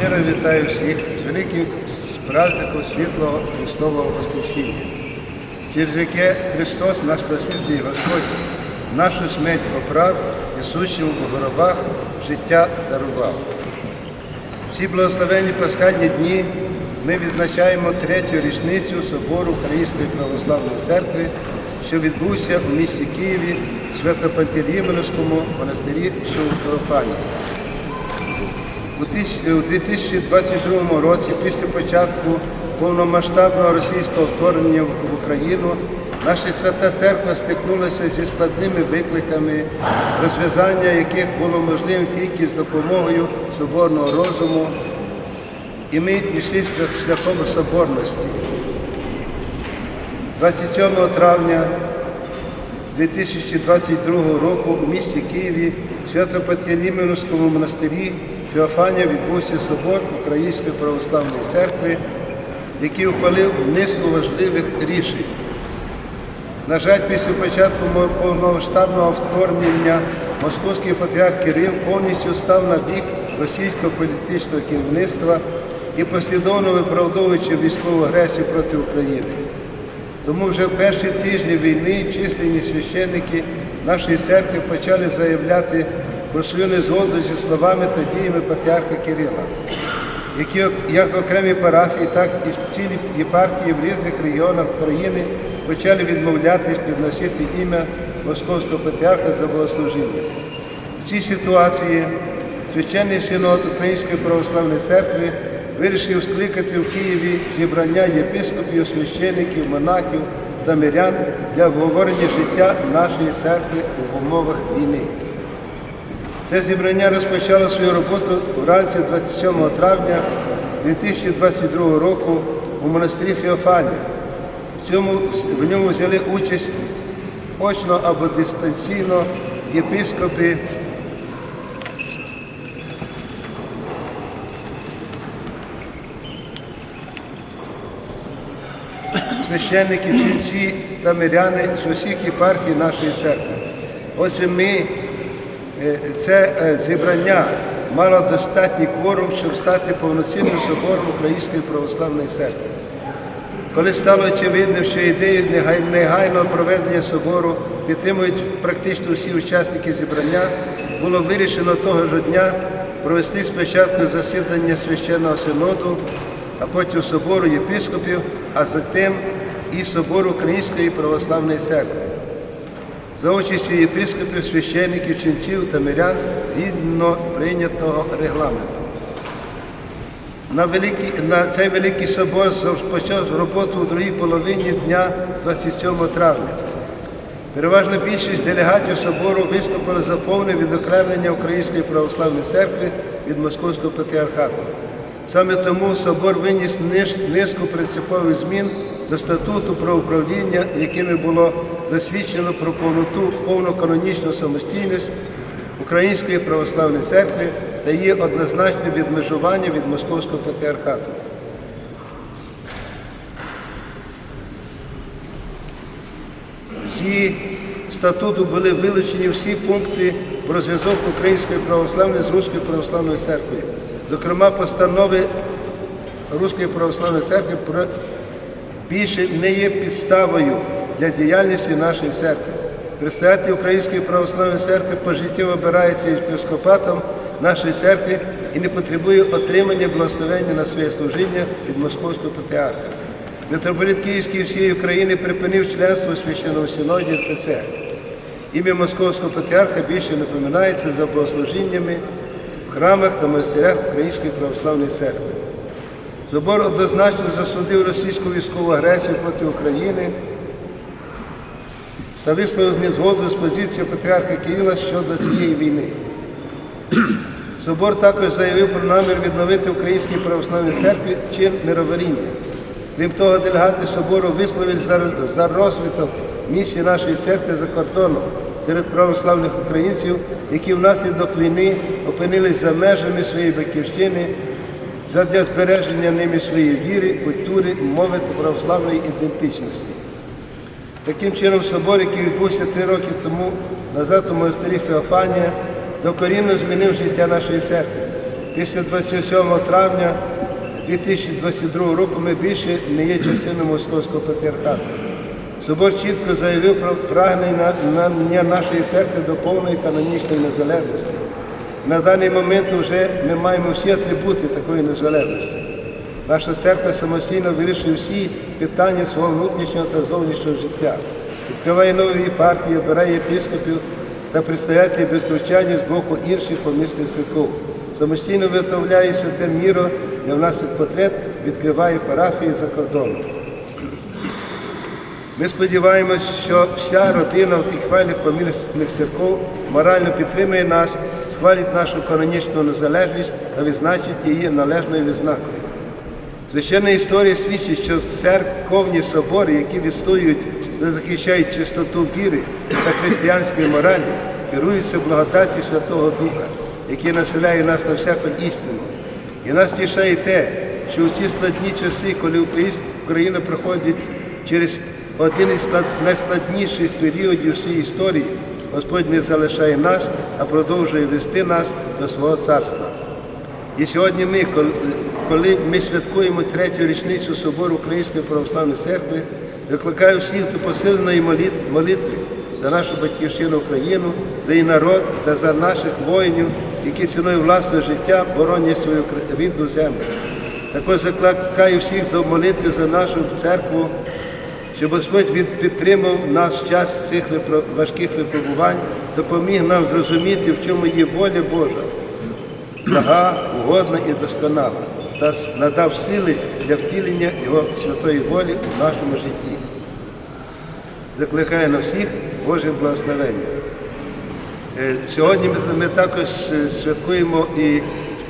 Щиро вітаю всіх з великим праздником світлого Христового Воскресіння, через яке Христос, наш Спаситель Господь, нашу смерть поправ і у гробах життя дарував. В ці благословенні пасхальні дні ми відзначаємо третю річницю Собору Української православної церкви, що відбувся у місті Києві в Свято-Пантелеймоновському монастирі, що у Феофані. У тисяч- У 2022 році, після початку повномасштабного російського вторгнення в в Україну, наша свята церква стикнулася зі складними викликами, розв'язання яких було можливим тільки з допомогою соборного розуму, і ми пішли шлях- шляхом соборності. 27 травня 2022 року у місті Києві Свято-Пантелеймоновському монастирі Феофанія відбувся собор Української православної церкви, який ухвалив низку важливих рішень. На жаль, після початку повномасштабного вторгнення московський патріарх Кирил повністю став на бік російського політичного керівництва і послідовно виправдовуючи військову агресію проти України. Тому вже в перші тижні війни численні священники нашої церкви почали заявляти про свою незгоду зі словами та діями патріарха Кирила, які як окремі парафії, так і цілі єпархії в різних регіонах країни почали відмовлятись підносити ім'я Московського патріарха за богослужіння. В цій ситуації священний синод Української православної церкви вирішив скликати в Києві зібрання єпископів, священиків, монахів та мирян для обговорення життя нашої церкви в умовах війни. Це зібрання розпочало свою роботу вранці 27 травня 2022 року у монастирі Феофанія. В, цьому, в ньому взяли участь очно або дистанційно єпископи священники, ченці та миряни з усіх єпархій нашої церкви. Отже, ми це е, зібрання мало достатній кворум, щоб стати повноцінним собором Української православної церкви. Коли стало очевидним, що ідею негайного проведення собору підтримують практично всі учасники зібрання, було вирішено того ж дня провести спочатку засідання священного синоду, а потім собору єпископів, а затим і собору Української православної церкви. За участю єпископів, священників, ченців та мирян згідно прийнятого регламенту. На, великий, на цей великий собор розпочав роботу у другій половині дня 27 травня. Переважна більшість делегатів собору виступили за повне відокремлення Української православної церкви від Московського патріархату. Саме тому собор виніс низку принципових змін до статуту про управління, якими було засвідчено про повноту повну канонічну самостійність Української православної церкви та її однозначне відмежування від Московського патріархату. З її статуту були вилучені всі пункти про зв'язок Української православної з Руською православною церквою. Зокрема, постанови Руської православної церкви про більше не є підставою для діяльності нашої церкви. Представитель Української православної церкви пожиттєво обирається єпископатом нашої церкви і не потребує отримання благословення на своє служіння від Московського патріарха. Митрополит Київський всієї України припинив членство у священному синоді РПЦ. Ім'я Московського патріарха більше не поминається за богослужіннями в храмах та монастирях Української православної церкви. Собор однозначно засудив російську військову агресію проти України та висловив незгоду з позицією патріарха Кирила щодо цієї війни. Собор також заявив про намір відновити Українській православній церкві чин мироваріння. Крім того, делегати собору висловили за розвиток місії нашої церкви за кордоном серед православних українців, які внаслідок війни опинились за межами своєї батьківщини задля збереження ними своєї віри, культури, мови та православної ідентичності. Таким чином, собор, який відбувся три роки тому назад у монастирі Феофанія, докорінно змінив життя нашої церкви. Після 27 травня 2022 року ми більше не є частиною Московського патріархату. Собор чітко заявив про прагнення нашої церкви до повної канонічної незалежності. На даний момент вже ми маємо всі атрибути такої незалежності. Наша церква самостійно вирішує всі питання свого внутрішнього та зовнішнього життя, відкриває нові партії, обирає єпископів та предстоятелів без втручання з боку інших помісних церков. Самостійно виготовляє святе міро для власних потреб, відкриває парафії за кордоном. Ми сподіваємось, що вся родина автокефальних помісних церков морально підтримує нас, схвалить нашу канонічну незалежність та відзначить її належною відзнакою. Священна історія свідчить, що церковні собори, які відстоюють та захищають чистоту віри та християнської моралі, керуються благодаті Святого Духа, який населяє нас на всяку істину. І нас тішає те, що у ці складні часи, коли Україна проходить через один із найскладніших періодів своєї історії, Господь не залишає нас, а продовжує вести нас до свого царства. І сьогодні ми, коли- ми святкуємо третю річницю Собору Української православної церкви, викликаю всіх до посиленої молитви за нашу батьківщину Україну, за її народ та за наших воїнів, які ціною власного життя боронять свою рідну землю. Також закликаю всіх до молитви за нашу церкву, щоб Господь підтримав нас в час цих важких випробувань, допоміг нам зрозуміти, в чому є воля Божа блага, угодна і досконала, та надав сили для втілення Його святої волі в нашому житті. Закликаю на всіх Боже благословення. Е, Сьогодні ми, також е, святкуємо і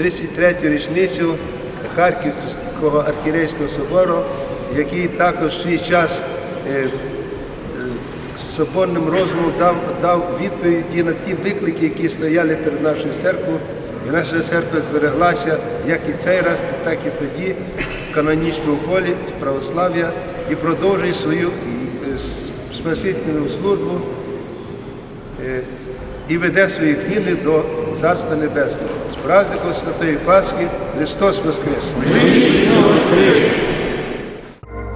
33-ю річницю Харківського архірейського собору, який також в свій час е, соборним розумом дав, дав відповіді на ті виклики, які стояли перед нашою церквою. І наша церква збереглася як і цей раз, так і тоді в канонічному полі православ'я і продовжує свою е, спасительну службу е, і веде своїх вірних до Царства Небесного. З праздником Святої Пасхи Христос Воскрес!